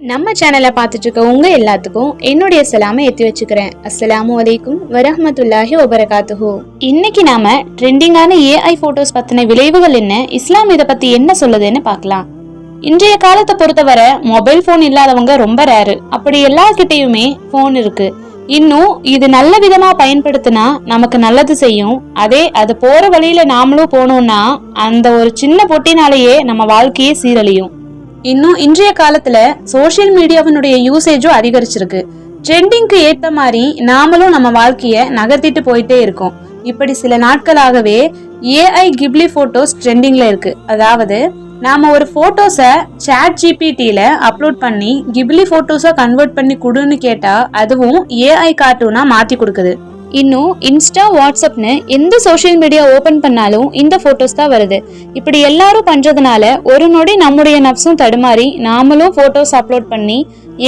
நம்ம சேனலை பார்த்துட்டு இருக்க உங்க எல்லாத்துக்கும் என்னுடைய சலாமை எத்தி வச்சுக்கிறேன். அஸ்ஸலாமு வலைக்கும் வரஹமத்துல்லாஹி வபரகாத்துஹு. இன்னைக்கு நாம ட்ரெண்டிங்கான ஏஐ போட்டோஸ் பத்தின விளைவுகள் என்ன இஸ்லாம் இதை பத்தி என்ன சொல்லுதுன்னு பார்க்கலாம். இன்றைய காலத்தை பொறுத்தவரை மொபைல் ஃபோன் இல்லாதவங்க ரொம்ப ரேரு அப்படி எல்லார்கிட்டயுமே ஃபோன் இருக்கு. இன்னும் இது நல்ல விதமா பயன்படுத்தினா நமக்கு நல்லது செய்யும். அதே அது போற வழியில நாமளும் போனோம்னா அந்த ஒரு சின்ன பொட்டினாலேயே நம்ம வாழ்க்கையே சீரழியும். இன்னும் இன்றைய காலத்துல சோஷியல் மீடியாவினுடைய யூசேஜும் அதிகரிச்சிருக்கு. ட்ரெண்டிங்க்கு ஏத்த மாதிரி நாமளும் நம்ம வாழ்க்கைய நகர்த்திட்டு போயிட்டே இருக்கோம். இப்படி சில நாட்களாகவே ஏஐ கிப்லி போட்டோஸ் ட்ரெண்டிங்ல இருக்கு. அதாவது நாம ஒரு போட்டோஸை சாட் ஜிபிடியில அப்லோட் பண்ணி கிப்லி போட்டோஸா கன்வெர்ட் பண்ணி கொடுன்னு கேட்டா அதுவும் ஏஐ கார்ட்டூனா மாத்தி கொடுக்குது. இன்னும் இன்ஸ்டா வாட்ஸ்அப்னு எந்த சோஷியல் மீடியா ஓபன் பண்ணாலும் இந்த போட்டோஸ் தான் வருது. இப்படி எல்லாரும் பண்றதுனால ஒரு நொடி நம்முடைய நப்ஸும் தடுமாறி நாமளும் போட்டோஸ் அப்லோட் பண்ணி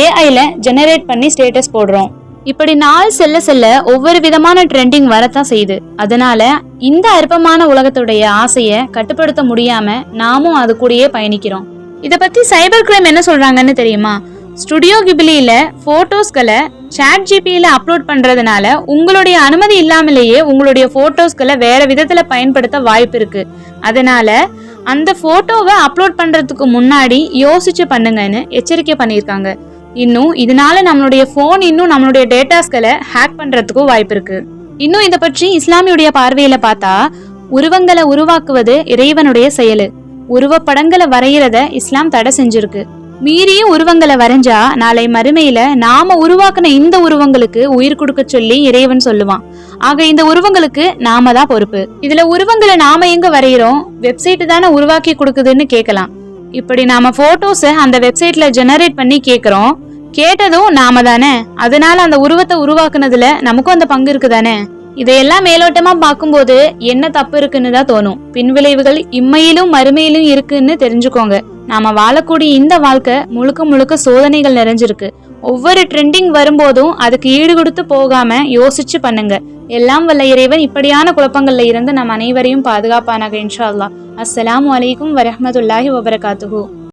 ஏஐல ஜெனரேட் பண்ணி ஸ்டேட்டஸ் போடுறோம். இப்படி நாள் செல்ல செல்ல ஒவ்வொரு விதமான ட்ரெண்டிங் வரத்தான் செய்யுது. அதனால இந்த அற்பமான உலகத்துடைய ஆசையை கட்டுப்படுத்த முடியாம நாமும் அது கூடயே பயணிக்கிறோம். இத பத்தி சைபர் கிரைம் என்ன சொல்றாங்கன்னு தெரியுமா? ஸ்டுடியோ கிபிலியில போட்டோஸ்களை சாட் ஜிபியில அப்லோட் பண்றதுனால உங்களுடைய அனுமதி இல்லாமலேயே உங்களுடைய போட்டோஸ்களை வேற விதத்துல பயன்படுத்த வாய்ப்பு இருக்கு. அதனால அந்த போட்டோவை அப்லோட் பண்றதுக்கு முன்னாடி யோசிச்சு பண்ணுங்கன்னு எச்சரிக்கை பண்ணியிருக்காங்க. இன்னும் இதனால நம்மளுடைய ஃபோன் இன்னும் நம்மளுடைய டேட்டாஸ்களை ஹேக் பண்றதுக்கும் வாய்ப்பு இருக்கு. இன்னும் இதை பற்றி இஸ்லாமியுடைய பார்வையில பார்த்தா உருவங்களை உருவாக்குவது இறைவனுடைய செயலு. உருவப்படங்களை வரைகிறத இஸ்லாம் தடை செஞ்சிருக்கு. மீறியும் உருவங்களை வரைஞ்சா நாளை மறுமையில நாம உருவாக்குன இந்த உருவங்களுக்கு உயிர் கொடுக்க சொல்லி இறைவன் சொல்லுவான். ஆக இந்த உருவங்களுக்கு நாம தான் பொறுப்பு. இதுல உருவங்களை நாம எங்க வரைகிறோம் வெப்சைட் தானே உருவாக்கி கொடுக்குதுன்னு கேட்கலாம். இப்படி நாம போட்டோஸை அந்த வெப்சைட்ல ஜெனரேட் பண்ணி கேக்குறோம். கேட்டதும் நாம தானே. அதனால அந்த உருவத்தை உருவாக்குனதுல நமக்கும் அந்த பங்கு இருக்கு தானே இதையெல்லாம் மேலோட்டமா பார்க்கும்போது என்ன தப்பு இருக்குன்னு தான் தோணும். பின்விளைவுகள் இம்மையிலும் மறுமையிலும் இருக்குன்னு தெரிஞ்சுக்கோங்க. நாம வாழக்கூடிய இந்த வாழ்க்கை முழுக்க முழுக்க சோதனைகள் நிறைஞ்சிருக்கு. ஒவ்வொரு ட்ரெண்டிங் வரும்போதும் அதுக்கு ஈடு கொடுத்து போகாம யோசிச்சு பண்ணுங்க. எல்லாம் வல்ல இறைவன் இப்படியான குழப்பங்கள்ல இருந்து நம் அனைவரையும் பாதுகாப்பானாக இன்ஷா அஸ்ஸலாமு வலைக்கும் வரமத்துல்லாஹி வபரகாத்துஹூ